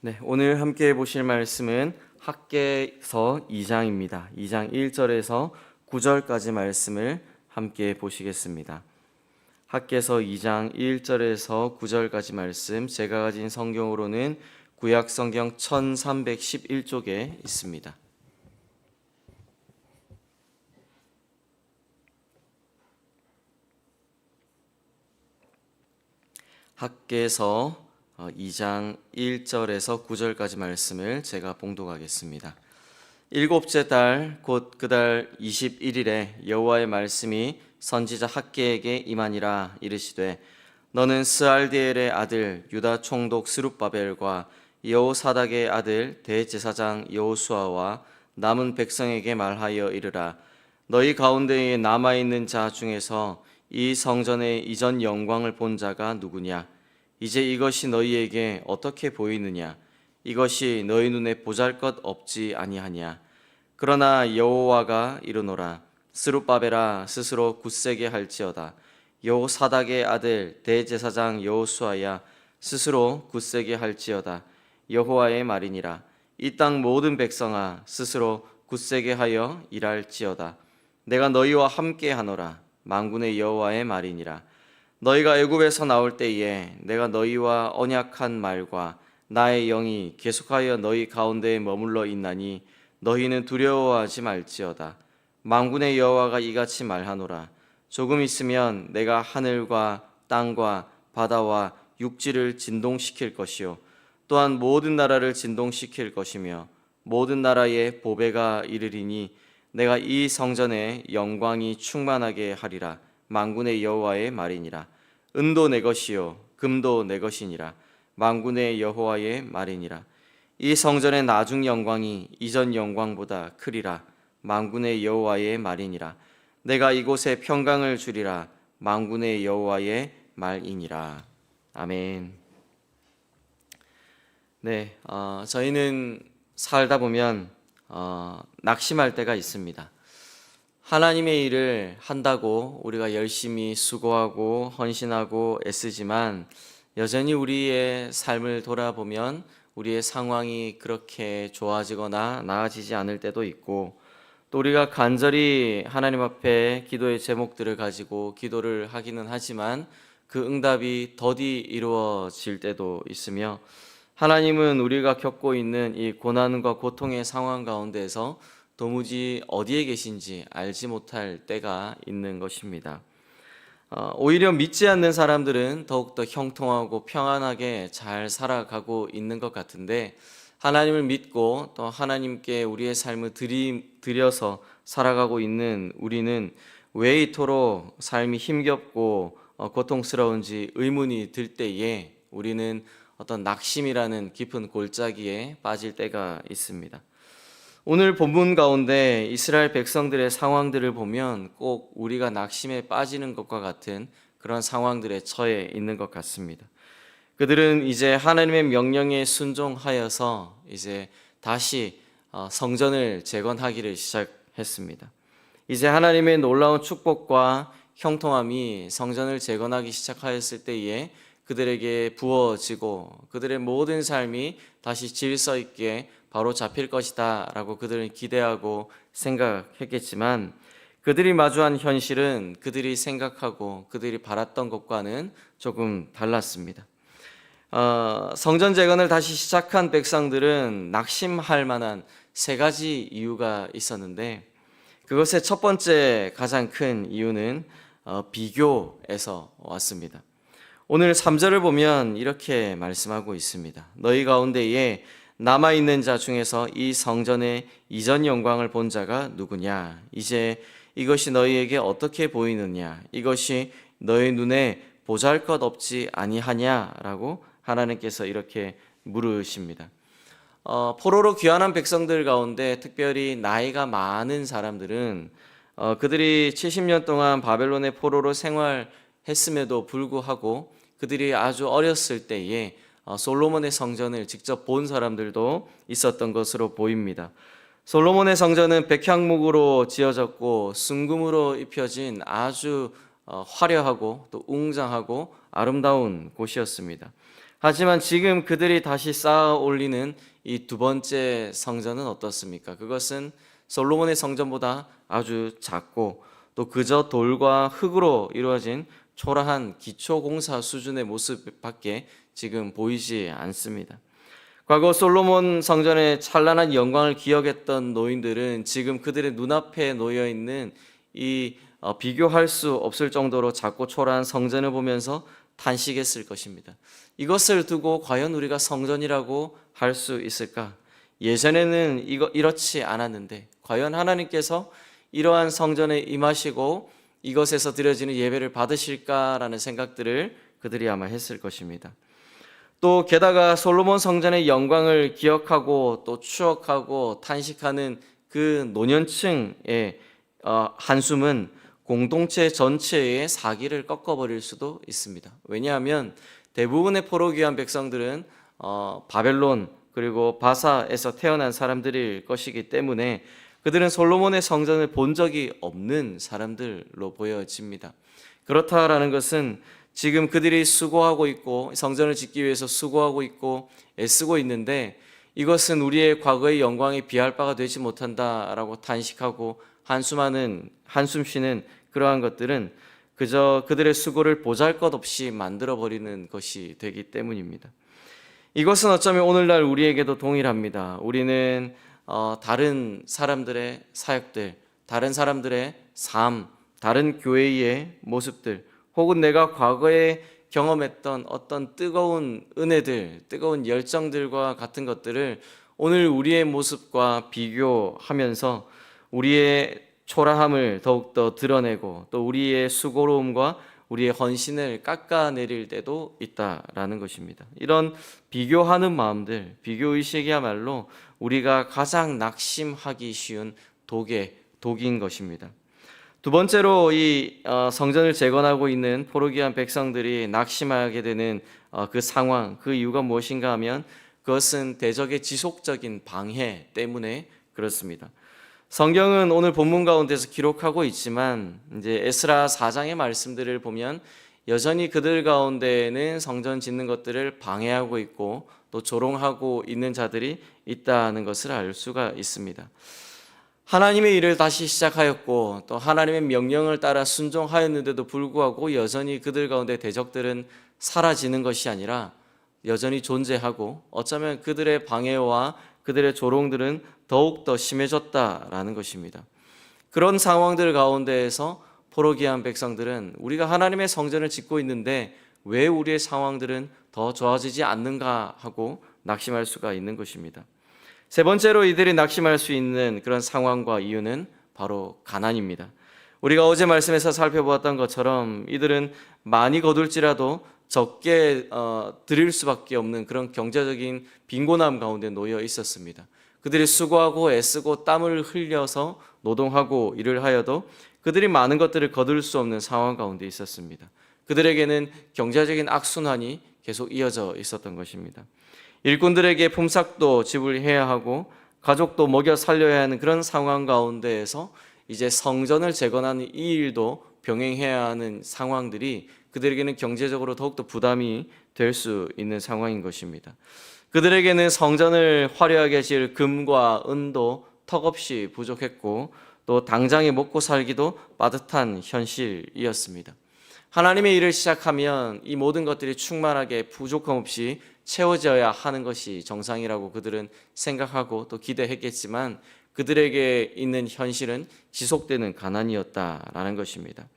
네, 오늘 함께 보실 말씀은 학계서 2장입니다. 2장 1절에서 9절까지 말씀을 함께 보시겠습니다. 학계서 2장 1절에서 9절까지 말씀 제가 가진 성경으로는 구약 성경 1311쪽에 있습니다. 학계서 2장 1절에서 9절까지 말씀을 제가 봉독하겠습니다. 일곱째 달 곧 그달 21일에 여호와의 말씀이 선지자 학계에게 임하니라 이르시되 너는 스알디엘의 아들 유다 총독 스룹바벨과 여호사닥의 아들 대제사장 여호수아와 남은 백성에게 말하여 이르라 너희 가운데에 남아 있는 자 중에서 이 성전의 이전 영광을 본 자가 누구냐 이제 이것이 너희에게 어떻게 보이느냐? 이것이 너희 눈에 보잘것 없지 아니하냐? 그러나 여호와가 이르노라 스룹바벨아 스스로 굳세게 할지어다. 여호사닥의 아들 대제사장 여호수아야 스스로 굳세게 할지어다. 여호와의 말이니라. 이 땅 모든 백성아 스스로 굳세게 하여 일할지어다. 내가 너희와 함께 하노라. 만군의 여호와의 말이니라 너희가 애굽에서 나올 때에 내가 너희와 언약한 말과 나의 영이 계속하여 너희 가운데에 머물러 있나니 너희는 두려워하지 말지어다. 만군의 여호와가 이같이 말하노라. 조금 있으면 내가 하늘과 땅과 바다와 육지를 진동시킬 것이요. 또한 모든 나라를 진동시킬 것이며 모든 나라의 보배가 이르리니 내가 이 성전에 영광이 충만하게 하리라 만군의 여호와의 말이니라. 은도 내 것이요 금도 내 것이니라. 만군의 여호와의 말이니라. 이 성전의 나중 영광이 이전 영광보다 크리라. 만군의 여호와의 말이니라. 내가 이곳에 평강을 주리라. 만군의 여호와의 말이니라. 아멘. 네, 어, 저희는 살다 보면 어, 낙심할 때가 있습니다. 하나님의 일을 한다고 우리가 열심히 수고하고 헌신하고 애쓰지만 여전히 우리의 삶을 돌아보면 우리의 상황이 그렇게 좋아지거나 나아지지 않을 때도 있고 또 우리가 간절히 하나님 앞에 기도의 제목들을 가지고 기도를 하기는 하지만 그 응답이 더디 이루어질 때도 있으며 하나님은 우리가 겪고 있는 이 고난과 고통의 상황 가운데서 도무지 어디에 계신지 알지 못할 때가 있는 것입니다. 어, 오히려 믿지 않는 사람들은 더욱더 형통하고 평안하게 잘 살아가고 있는 것 같은데 하나님을 믿고 또 하나님께 우리의 삶을 드려서 살아가고 있는 우리는 왜 이토록 삶이 힘겹고 어, 고통스러운지 의문이 들 때에 우리는 어떤 낙심이라는 깊은 골짜기에 빠질 때가 있습니다. 오늘 본문 가운데 이스라엘 백성들의 상황들을 보면 꼭 우리가 낙심에 빠지는 것과 같은 그런 상황들에 처해 있는 것 같습니다. 그들은 이제 하나님의 명령에 순종하여서 이제 다시 어, 성전을 재건하기를 시작했습니다. 이제 하나님의 놀라운 축복과 형통함이 성전을 재건하기 시작하였을 때에 그들에게 부어지고 그들의 모든 삶이 다시 질서 있게 바로 잡힐 것이다 라고 그들은 기대하고 생각했겠지만 그들이 마주한 현실은 그들이 생각하고 그들이 바랐던 것과는 조금 달랐습니다. 어, 성전 재건을 다시 시작한 백성들은 낙심할 만한 세 가지 이유가 있었는데 그것의 첫 번째 가장 큰 이유는 어, 비교에서 왔습니다. 오늘 3절을 보면 이렇게 말씀하고 있습니다. 너희 가운데에 남아 있는 자 중에서 이 성전의 이전 영광을 본 자가 누구냐? 이제 이것이 너희에게 어떻게 보이느냐? 이것이 너희 눈에 보잘것 없지 아니하냐라고 하나님께서 이렇게 물으십니다. 어, 포로로 귀환한 백성들 가운데 특별히 나이가 많은 사람들은 어, 그들이 70년 동안 바벨론의 포로로 생활했음에도 불구하고 그들이 아주 어렸을 때에 어, 솔로몬의 성전을 직접 본 사람들도 있었던 것으로 보입니다. 솔로몬의 성전은 백향목으로 지어졌고 순금으로 입혀진 아주 어, 화려하고 또 웅장하고 아름다운 곳이었습니다. 하지만 지금 그들이 다시 쌓아 올리는 이 두 번째 성전은 어떻습니까? 그것은 솔로몬의 성전보다 아주 작고 또 그저 돌과 흙으로 이루어진 초라한 기초 공사 수준의 모습밖에 지금 보이지 않습니다. 과거 솔로몬 성전의 찬란한 영광을 기억했던 노인들은 지금 그들의 눈앞에 놓여 있는 이 어, 비교할 수 없을 정도로 작고 초라한 성전을 보면서 탄식했을 것입니다. 이것을 두고 과연 우리가 성전이라고 할 수 있을까? 예전에는 이거 이렇지 않았는데 과연 하나님께서 이러한 성전에 임하시고 이것에서 드려지는 예배를 받으실까라는 생각들을 그들이 아마 했을 것입니다. 또 게다가 솔로몬 성전의 영광을 기억하고 또 추억하고 탄식하는 그 노년층의 어, 한숨은 공동체 전체의 사기를 꺾어버릴 수도 있습니다. 왜냐하면 대부분의 포로귀한 백성들은 어, 바벨론 그리고 바사에서 태어난 사람들일 것이기 때문에 그들은 솔로몬의 성전을 본 적이 없는 사람들로 보여집니다. 그렇다라는 것은 지금 그들이 수고하고 있고 성전을 짓기 위해서 수고하고 있고 애쓰고 있는데 이것은 우리의 과거의 영광에 비할 바가 되지 못한다라고 탄식하고 한숨하는 한숨 쉬는 그러한 것들은 그저 그들의 수고를 보잘것없이 만들어 버리는 것이 되기 때문입니다. 이것은 어쩌면 오늘날 우리에게도 동일합니다. 우리는 어, 다른 사람들의 사역들, 다른 사람들의 삶, 다른 교회의 모습들, 혹은 내가 과거에 경험했던 어떤 뜨거운 은혜들, 뜨거운 열정들과 같은 것들을 오늘 우리의 모습과 비교하면서 우리의 초라함을 더욱더 드러내고 또 우리의 수고로움과 우리의 헌신을 깎아내릴 때도 있다라는 것입니다. 이런 비교하는 마음들, 비교 의식이야말로 우리가 가장 낙심하기 쉬운 독의 독인 것입니다. 두 번째로 이 어, 성전을 재건하고 있는 포로기한 백성들이 낙심하게 되는 어, 그 상황, 그 이유가 무엇인가 하면 그것은 대적의 지속적인 방해 때문에 그렇습니다. 성경은 오늘 본문 가운데서 기록하고 있지만 이제 에스라 4장의 말씀들을 보면 여전히 그들 가운데에는 성전 짓는 것들을 방해하고 있고 또 조롱하고 있는 자들이 있다는 것을 알 수가 있습니다. 하나님의 일을 다시 시작하였고 또 하나님의 명령을 따라 순종하였는데도 불구하고 여전히 그들 가운데 대적들은 사라지는 것이 아니라 여전히 존재하고 어쩌면 그들의 방해와 그들의 조롱들은 더욱더 심해졌다라는 것입니다. 그런 상황들 가운데에서 포로기한 백성들은 우리가 하나님의 성전을 짓고 있는데 왜 우리의 상황들은 더 좋아지지 않는가 하고 낙심할 수가 있는 것입니다. 세 번째로 이들이 낙심할 수 있는 그런 상황과 이유는 바로 가난입니다. 우리가 어제 말씀에서 살펴보았던 것처럼 이들은 많이 거둘지라도 적게 어, 드릴 수밖에 없는 그런 경제적인 빈곤함 가운데 놓여 있었습니다. 그들이 수고하고 애쓰고 땀을 흘려서 노동하고 일을 하여도 그들이 많은 것들을 거둘 수 없는 상황 가운데 있었습니다. 그들에게는 경제적인 악순환이 계속 이어져 있었던 것입니다. 일꾼들에게 품삯도 지불해야 하고 가족도 먹여 살려야 하는 그런 상황 가운데에서 이제 성전을 재건하는 이 일도 병행해야 하는 상황들이 그들에게는 경제적으로 더욱더 부담이 될 수 있는 상황인 것입니다. 그들에게는 성전을 화려하게 지을 금과 은도 턱없이 부족했고 또 당장에 먹고 살기도 빠듯한 현실이었습니다. 하나님의 일을 시작하면 이 모든 것들이 충만하게 부족함 없이 채워져야 하는 것이 정상이라고 그들은 생각하고 또 기대했겠지만 그들에게 있는 현실은 지속되는 가난이었다라는 것입니다.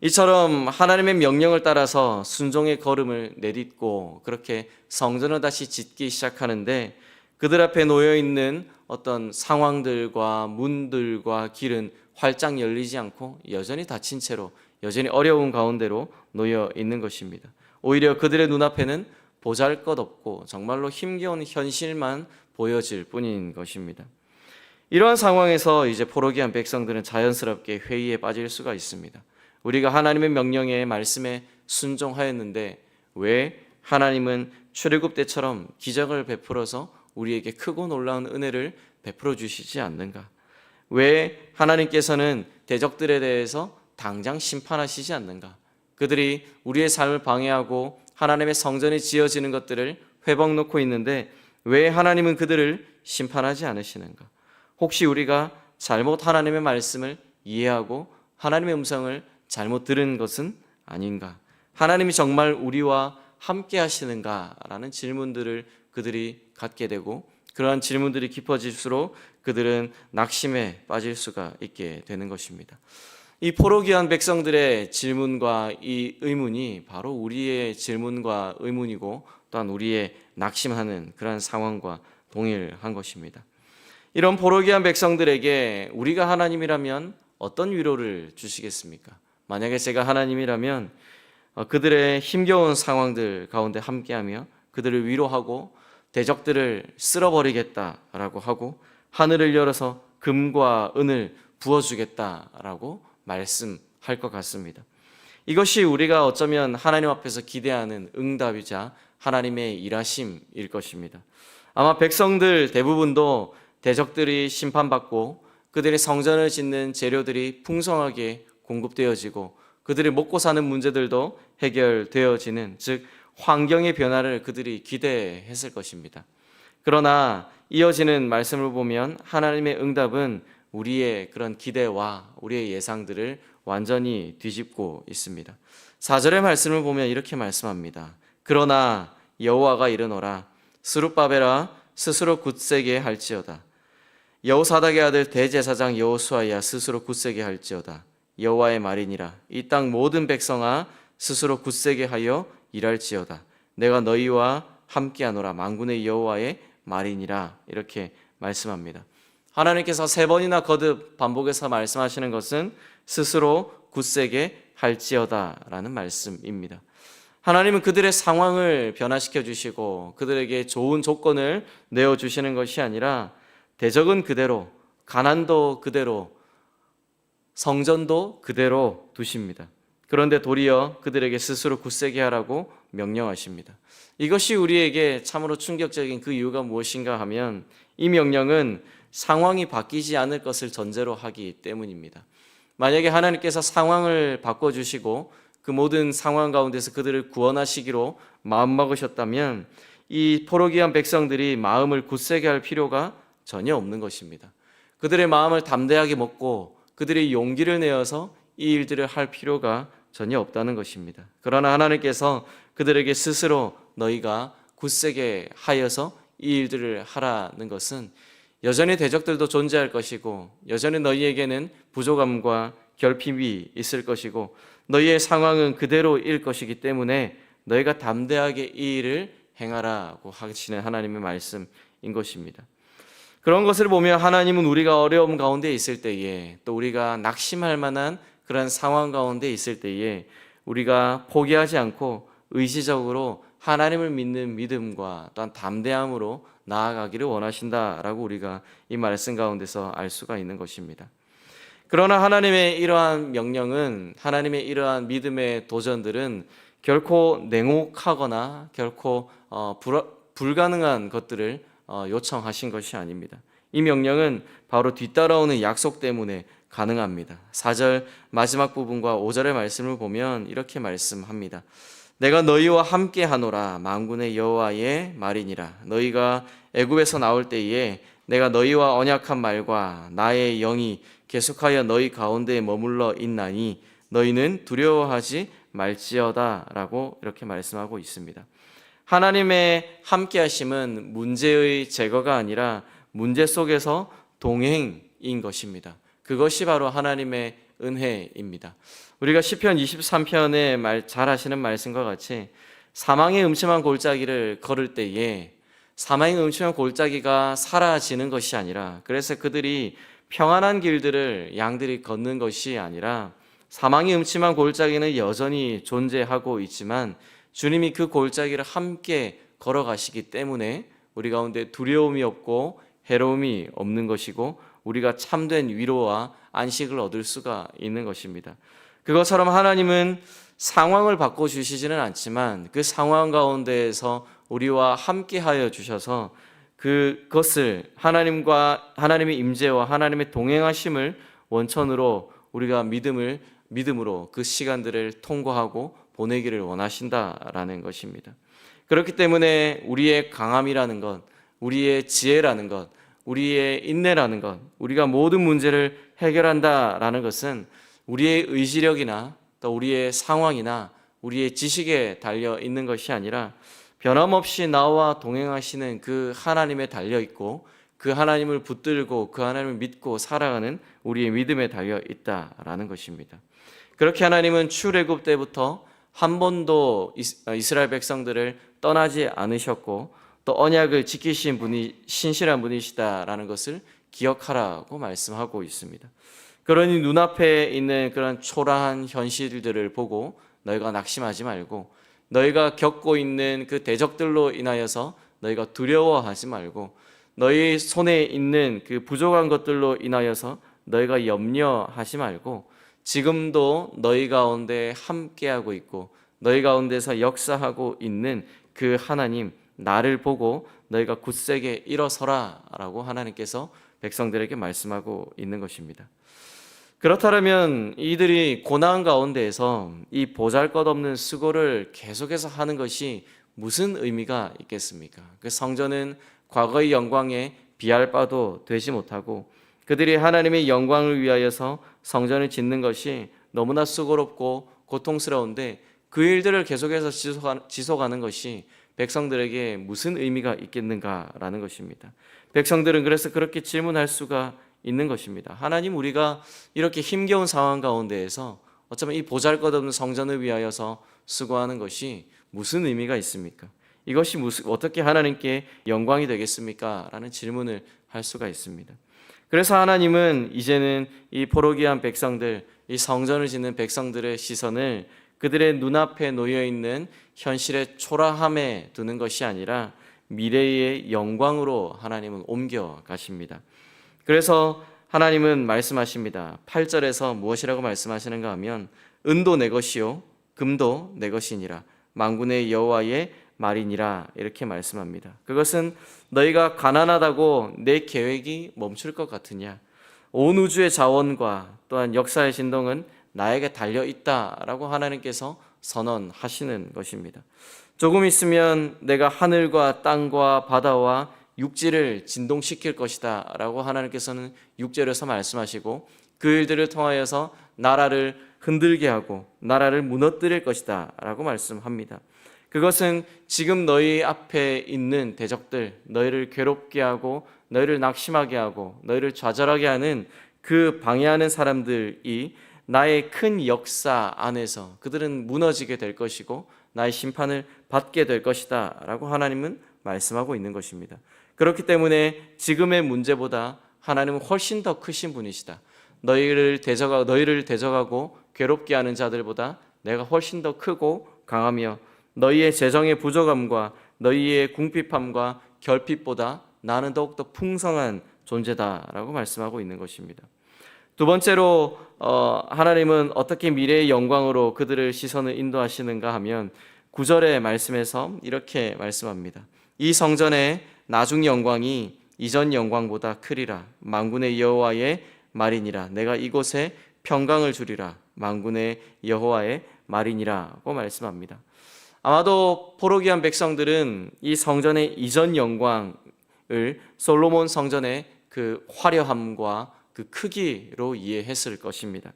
이처럼 하나님의 명령을 따라서 순종의 걸음을 내딛고 그렇게 성전을 다시 짓기 시작하는데 그들 앞에 놓여 있는 어떤 상황들과 문들과 길은 활짝 열리지 않고 여전히 닫힌 채로 여전히 어려운 가운데로 놓여 있는 것입니다. 오히려 그들의 눈앞에는 보잘 것 없고 정말로 힘겨운 현실만 보여질 뿐인 것입니다. 이러한 상황에서 이제 포로기한 백성들은 자연스럽게 회의에 빠질 수가 있습니다. 우리가 하나님의 명령에 말씀에 순종하였는데 왜 하나님은 출애굽 때처럼 기적을 베풀어서 우리에게 크고 놀라운 은혜를 베풀어 주시지 않는가? 왜 하나님께서는 대적들에 대해서 당장 심판하시지 않는가? 그들이 우리의 삶을 방해하고 하나님의 성전이 지어지는 것들을 회복 놓고 있는데 왜 하나님은 그들을 심판하지 않으시는가? 혹시 우리가 잘못 하나님의 말씀을 이해하고 하나님의 음성을 잘못 들은 것은 아닌가? 하나님이 정말 우리와 함께 하시는가라는 질문들을 그들이 갖게 되고 그러한 질문들이 깊어질수록 그들은 낙심에 빠질 수가 있게 되는 것입니다. 이 포로기한 백성들의 질문과 이 의문이 바로 우리의 질문과 의문이고 또한 우리의 낙심하는 그러한 상황과 동일한 것입니다. 이런 포로기한 백성들에게 우리가 하나님이라면 어떤 위로를 주시겠습니까? 만약에 제가 하나님이라면 어, 그들의 힘겨운 상황들 가운데 함께하며 그들을 위로하고 대적들을 쓸어버리겠다라고 하고 하늘을 열어서 금과 은을 부어주겠다라고 말씀할 것 같습니다. 이것이 우리가 어쩌면 하나님 앞에서 기대하는 응답이자 하나님의 일하심일 것입니다. 아마 백성들 대부분도 대적들이 심판받고 그들의 성전을 짓는 재료들이 풍성하게 공급되어지고 그들이 먹고 사는 문제들도 해결되어지는 즉 환경의 변화를 그들이 기대했을 것입니다. 그러나 이어지는 말씀을 보면 하나님의 응답은 우리의 그런 기대와 우리의 예상들을 완전히 뒤집고 있습니다. 4절의 말씀을 보면 이렇게 말씀합니다. 그러나 여호와가 이르노라 스룹바벨아 스스로 굳세게 할지어다 여호사닥의 아들 대제사장 여호수아야 스스로 굳세게 할지어다 여호와의 말이니라 이 땅 모든 백성아 스스로 굳세게 하여 일할지어다 내가 너희와 함께하노라 만군의 여호와의 말이니라 이렇게 말씀합니다. 하나님께서 세 번이나 거듭 반복해서 말씀하시는 것은 스스로 굳세게 할지어다라는 말씀입니다. 하나님은 그들의 상황을 변화시켜 주시고 그들에게 좋은 조건을 내어 주시는 것이 아니라 대적은 그대로 가난도 그대로 성전도 그대로 두십니다. 그런데 도리어 그들에게 스스로 굳세게 하라고 명령하십니다. 이것이 우리에게 참으로 충격적인 그 이유가 무엇인가 하면 이 명령은 상황이 바뀌지 않을 것을 전제로 하기 때문입니다. 만약에 하나님께서 상황을 바꿔주시고 그 모든 상황 가운데서 그들을 구원하시기로 마음먹으셨다면 이 포로기한 백성들이 마음을 굳세게 할 필요가 전혀 없는 것입니다. 그들의 마음을 담대하게 먹고 그들의 용기를 내어서 이 일들을 할 필요가 전혀 없다는 것입니다. 그러나 하나님께서 그들에게 스스로 너희가 굳세게 하여서 이 일들을 하라는 것은 여전히 대적들도 존재할 것이고 여전히 너희에게는 부족함과 결핍이 있을 것이고 너희의 상황은 그대로일 것이기 때문에 너희가 담대하게 이 일을 행하라고 하시는 하나님의 말씀인 것입니다. 그런 것을 보면 하나님은 우리가 어려움 가운데 있을 때에 또 우리가 낙심할 만한 그런 상황 가운데 있을 때에 우리가 포기하지 않고 의지적으로 하나님을 믿는 믿음과 또한 담대함으로 나아가기를 원하신다라고 우리가 이 말씀 가운데서 알 수가 있는 것입니다. 그러나 하나님의 이러한 명령은 하나님의 이러한 믿음의 도전들은 결코 냉혹하거나 결코 어, 불, 불가능한 것들을 어, 요청하신 것이 아닙니다. 이 명령은 바로 뒤따라오는 약속 때문에 가능합니다. 4절 마지막 부분과 5절의 말씀을 보면 이렇게 말씀합니다. 내가 너희와 함께 하노라 만군의 여호와의 말이니라 너희가 애굽에서 나올 때에 내가 너희와 언약한 말과 나의 영이 계속하여 너희 가운데에 머물러 있나니 너희는 두려워하지 말지어다라고 이렇게 말씀하고 있습니다. 하나님의 함께 하심은 문제의 제거가 아니라 문제 속에서 동행인 것입니다. 그것이 바로 하나님의 은혜입니다. 우리가 시편 23편에 말 잘 하시는 말씀과 같이 사망의 음침한 골짜기를 걸을 때에 사망의 음침한 골짜기가 사라지는 것이 아니라 그래서 그들이 평안한 길들을 양들이 걷는 것이 아니라 사망의 음침한 골짜기는 여전히 존재하고 있지만 주님이 그 골짜기를 함께 걸어가시기 때문에 우리 가운데 두려움이 없고 해로움이 없는 것이고 우리가 참된 위로와 안식을 얻을 수가 있는 것입니다. 그것처럼 하나님은 상황을 바꿔 주시지는 않지만 그 상황 가운데에서 우리와 함께 하여 주셔서 그것을 하나님과 하나님의 임재와 하나님의 동행하심을 원천으로 우리가 믿음을 믿음으로 그 시간들을 통과하고 보내기를 원하신다라는 것입니다. 그렇기 때문에 우리의 강함이라는 것, 우리의 지혜라는 것, 우리의 인내라는 것, 우리가 모든 문제를 해결한다라는 것은 우리의 의지력이나 또 우리의 상황이나 우리의 지식에 달려 있는 것이 아니라 변함없이 나와 동행하시는 그 하나님에 달려 있고 그 하나님을 붙들고 그 하나님을 믿고 살아가는 우리의 믿음에 달려 있다라는 것입니다. 그렇게 하나님은 출애굽 때부터 한 번도 이스- 이스라엘 백성들을 떠나지 않으셨고 또 언약을 지키신 분이 신실한 분이시다라는 것을 기억하라고 말씀하고 있습니다. 그러니 눈앞에 있는 그런 초라한 현실들을 보고 너희가 낙심하지 말고 너희가 겪고 있는 그 대적들로 인하여서 너희가 두려워하지 말고 너희 손에 있는 그 부족한 것들로 인하여서 너희가 염려하지 말고 지금도 너희 가운데 함께하고 있고 너희 가운데서 역사하고 있는 그 하나님 나를 보고 너희가 굳세게 일어서라라고 하나님께서 백성들에게 말씀하고 있는 것입니다. 그렇다면 이들이 고난 가운데에서 이 보잘것없는 수고를 계속해서 하는 것이 무슨 의미가 있겠습니까? 그 성전은 과거의 영광에 비할 바도 되지 못하고 그들이 하나님의 영광을 위하여서 성전을 짓는 것이 너무나 수고롭고 고통스러운데 그 일들을 계속해서 지속하- 지속하는 것이 백성들에게 무슨 의미가 있겠는가라는 것입니다. 백성들은 그래서 그렇게 질문할 수가 있는 것입니다. 하나님 우리가 이렇게 힘겨운 상황 가운데에서 어쩌면 이 보잘것없는 성전을 위하여서 수고하는 것이 무슨 의미가 있습니까? 이것이 무슨 어떻게 하나님께 영광이 되겠습니까? 라는 질문을 할 수가 있습니다. 그래서 하나님은 이제는 이 포로기한 백성들, 이 성전을 짓는 백성들의 시선을 그들의 눈앞에 놓여 있는 현실의 초라함에 두는 것이 아니라 미래의 영광으로 하나님은 옮겨 가십니다. 그래서 하나님은 말씀하십니다. 8절에서 무엇이라고 말씀하시는가 하면 은도 내 것이요 금도 내 것이니라 만군의 여호와의 말이니라 이렇게 말씀합니다. 그것은 너희가 가난하다고 내 계획이 멈출 것 같으냐? 온 우주의 자원과 또한 역사의 진동은 나에게 달려 있다라고 하나님께서 선언하시는 것입니다. 조금 있으면 내가 하늘과 땅과 바다와 육지를 진동시킬 것이다 라고 하나님께서는 6절에서 말씀하시고 그 일들을 통하여서 나라를 흔들게 하고 나라를 무너뜨릴 것이다 라고 말씀합니다. 그것은 지금 너희 앞에 있는 대적들, 너희를 괴롭게 하고 너희를 낙심하게 하고 너희를 좌절하게 하는 그 방해하는 사람들이 나의 큰 역사 안에서 그들은 무너지게 될 것이고 나의 심판을 받게 될 것이다 라고 하나님은 말씀하고 있는 것입니다. 그렇기 때문에 지금의 문제보다 하나님은 훨씬 더 크신 분이시다. 너희를 대적하고 너희를 대적하고 괴롭게 하는 자들보다 내가 훨씬 더 크고 강하며 너희의 재정의 부족함과 너희의 궁핍함과 결핍보다 나는 더욱더 풍성한 존재다라고 말씀하고 있는 것입니다. 두 번째로 어, 하나님은 어떻게 미래의 영광으로 그들을 시선을 인도하시는가 하면 구절의 말씀에서 이렇게 말씀합니다. 이 성전의 나중 영광이 이전 영광보다 크리라 만군의 여호와의 말이니라 내가 이곳에 평강을 주리라 만군의 여호와의 말이니라고 말씀합니다. 아마도 포로기한 백성들은 이 성전의 이전 영광을 솔로몬 성전의 그 화려함과 그 크기로 이해했을 것입니다.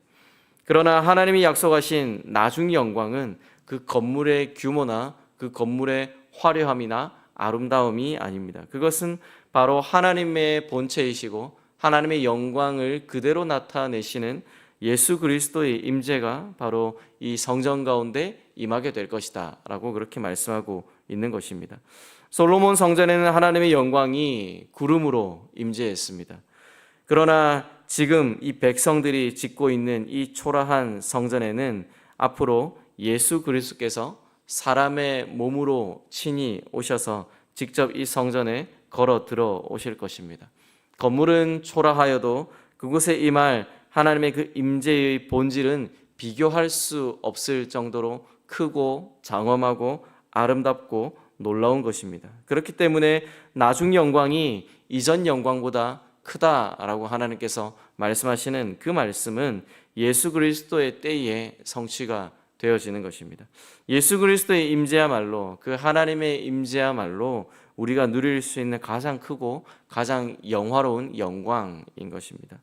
그러나 하나님이 약속하신 나중 영광은 그 건물의 규모나 그 건물의 화려함이나 아름다움이 아닙니다. 그것은 바로 하나님의 본체이시고 하나님의 영광을 그대로 나타내시는 예수 그리스도의 임재가 바로 이 성전 가운데 임하게 될 것이다라고 그렇게 말씀하고 있는 것입니다. 솔로몬 성전에는 하나님의 영광이 구름으로 임재했습니다. 그러나 지금 이 백성들이 짓고 있는 이 초라한 성전에는 앞으로 예수 그리스도께서 사람의 몸으로 친히 오셔서 직접 이 성전에 걸어 들어 오실 것입니다. 건물은 초라하여도 그곳에 임할 하나님의 그 임재의 본질은 비교할 수 없을 정도로 크고 장엄하고 아름답고 놀라운 것입니다. 그렇기 때문에 나중 영광이 이전 영광보다 크다라고 하나님께서 말씀하시는 그 말씀은 예수 그리스도의 때에 성취가 되어지는 것입니다. 예수 그리스도의 임재야말로 그 하나님의 임재야말로 우리가 누릴 수 있는 가장 크고 가장 영화로운 영광인 것입니다.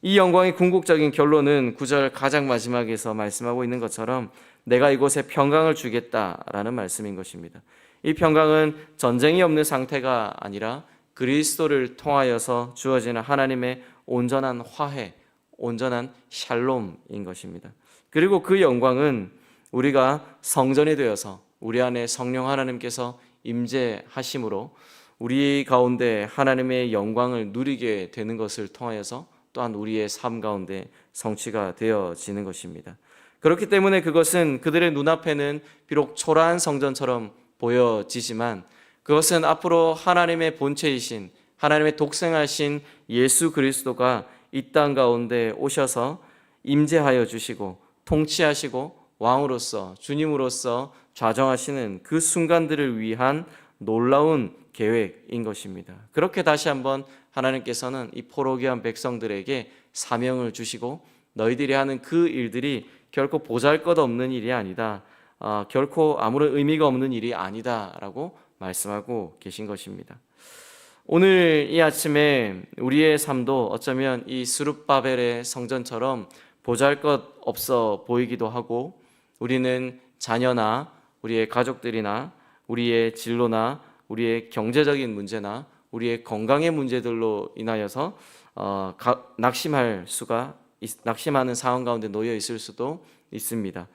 이 영광의 궁극적인 결론은 구절 가장 마지막에서 말씀하고 있는 것처럼 내가 이곳에 평강을 주겠다라는 말씀인 것입니다. 이 평강은 전쟁이 없는 상태가 아니라 그리스도를 통하여서 주어지는 하나님의 온전한 화해, 온전한 샬롬인 것입니다. 그리고 그 영광은 우리가 성전이 되어서 우리 안에 성령 하나님께서 임재하심으로 우리 가운데 하나님의 영광을 누리게 되는 것을 통하여서 또한 우리의 삶 가운데 성취가 되어지는 것입니다. 그렇기 때문에 그것은 그들의 눈앞에는 비록 초라한 성전처럼 보여지지만 그것은 앞으로 하나님의 본체이신 하나님의 독생하신 예수 그리스도가 이 땅 가운데 오셔서 임재하여 주시고 통치하시고 왕으로서 주님으로서 좌정하시는 그 순간들을 위한 놀라운 계획인 것입니다. 그렇게 다시 한번 하나님께서는 이 포로기한 백성들에게 사명을 주시고 너희들이 하는 그 일들이 결코 보잘것없는 일이 아니다. 아, 결코 아무런 의미가 없는 일이 아니다라고 말씀하고 계신 것입니다. 오늘 이 아침에 우리의 삶도 어쩌면 이 스룹바벨의 성전처럼 보잘 것 없어 보이기도 하고 우리는 자녀나 우리의 가족들이나 우리의 진로나 우리의 경제적인 문제나 우리의 건강의 문제들로 인하여서 어, 가, 낙심할 수가 있, 낙심하는 상황 가운데 놓여 있을 수도 있습니다.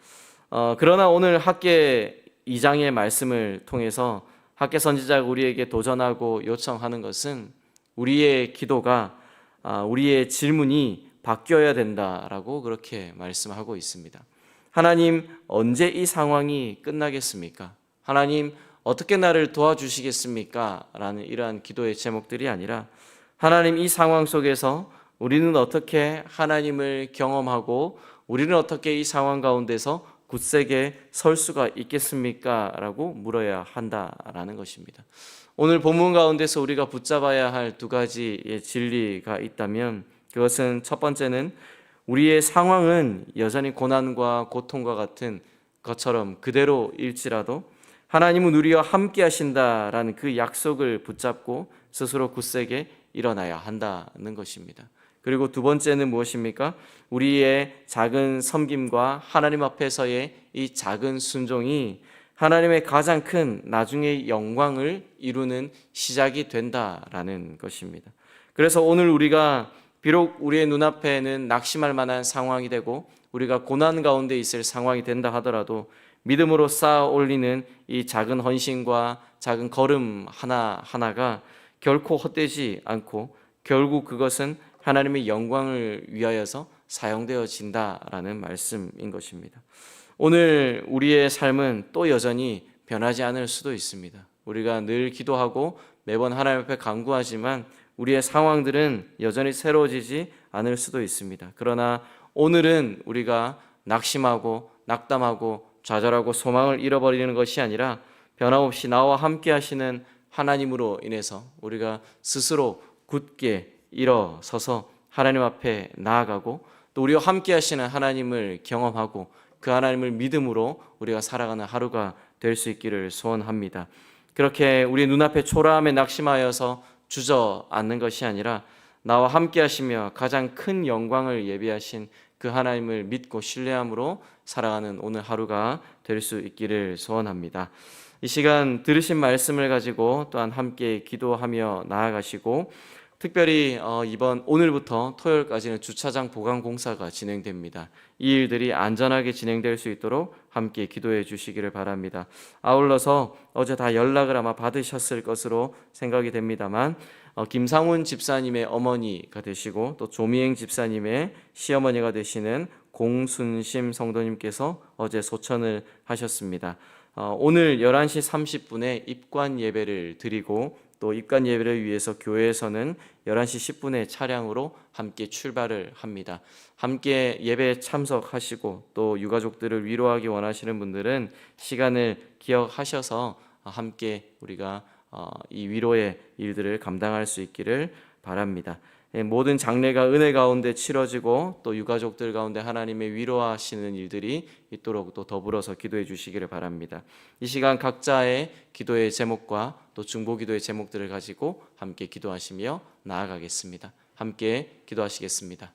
어, 그러나 오늘 학계 2장의 말씀을 통해서 학계 선지자가 우리에게 도전하고 요청하는 것은 우리의 기도가 아, 우리의 질문이 바뀌어야 된다라고 그렇게 말씀하고 있습니다. 하나님 언제 이 상황이 끝나겠습니까? 하나님 어떻게 나를 도와주시겠습니까? 라는 이러한 기도의 제목들이 아니라 하나님 이 상황 속에서 우리는 어떻게 하나님을 경험하고 우리는 어떻게 이 상황 가운데서 굳세게 설 수가 있겠습니까? 라고 물어야 한다라는 것입니다. 오늘 본문 가운데서 우리가 붙잡아야 할 두 가지의 진리가 있다면 그것은 첫 번째는 우리의 상황은 여전히 고난과 고통과 같은 것처럼 그대로 일지라도 하나님은 우리와 함께 하신다라는 그 약속을 붙잡고 스스로 굳세게 일어나야 한다는 것입니다. 그리고 두 번째는 무엇입니까? 우리의 작은 섬김과 하나님 앞에서의 이 작은 순종이 하나님의 가장 큰 나중의 영광을 이루는 시작이 된다라는 것입니다. 그래서 오늘 우리가 비록 우리의 눈앞에는 낙심할 만한 상황이 되고 우리가 고난 가운데 있을 상황이 된다 하더라도 믿음으로 쌓아 올리는 이 작은 헌신과 작은 걸음 하나하나가 결코 헛되지 않고 결국 그것은 하나님의 영광을 위하여서 사용되어진다라는 말씀인 것입니다. 오늘 우리의 삶은 또 여전히 변하지 않을 수도 있습니다. 우리가 늘 기도하고 매번 하나님 앞에 간구하지만 우리의 상황들은 여전히 새로워지지 않을 수도 있습니다. 그러나 오늘은 우리가 낙심하고 낙담하고 좌절하고 소망을 잃어버리는 것이 아니라 변함없이 나와 함께 하시는 하나님으로 인해서 우리가 스스로 굳게 일어서서 하나님 앞에 나아가고 또 우리와 함께 하시는 하나님을 경험하고 그 하나님을 믿음으로 우리가 살아가는 하루가 될 수 있기를 소원합니다. 그렇게 우리 눈앞에 초라함에 낙심하여서 주저앉는 것이 아니라 나와 함께 하시며 가장 큰 영광을 예비하신 그 하나님을 믿고 신뢰함으로 살아가는 오늘 하루가 될 수 있기를 소원합니다. 이 시간 들으신 말씀을 가지고 또한 함께 기도하며 나아가시고 특별히 어, 이번 오늘부터 토요일까지는 주차장 보강 공사가 진행됩니다. 이 일들이 안전하게 진행될 수 있도록 함께 기도해 주시기를 바랍니다. 아울러서 어제 다 연락을 아마 받으셨을 것으로 생각이 됩니다만 어, 김상훈 집사님의 어머니가 되시고 또 조미행 집사님의 시어머니가 되시는 공순심 성도님께서 어제 소천을 하셨습니다. 어, 오늘 11시 30분에 입관 예배를 드리고 또 입관 예배를 위해서 교회에서는 11시 10분에 차량으로 함께 출발을 합니다. 함께 예배에 참석하시고 또 유가족들을 위로하기 원하시는 분들은 시간을 기억하셔서 함께 우리가 어, 이 위로의 일들을 감당할 수 있기를 바랍니다. 예, 모든 장례가 은혜 가운데 치러지고 또 유가족들 가운데 하나님의 위로하시는 일들이 있도록 또 더불어서 기도해 주시기를 바랍니다. 이 시간 각자의 기도의 제목과 또 중보 기도의 제목들을 가지고 함께 기도하시며 나아가겠습니다. 함께 기도하시겠습니다.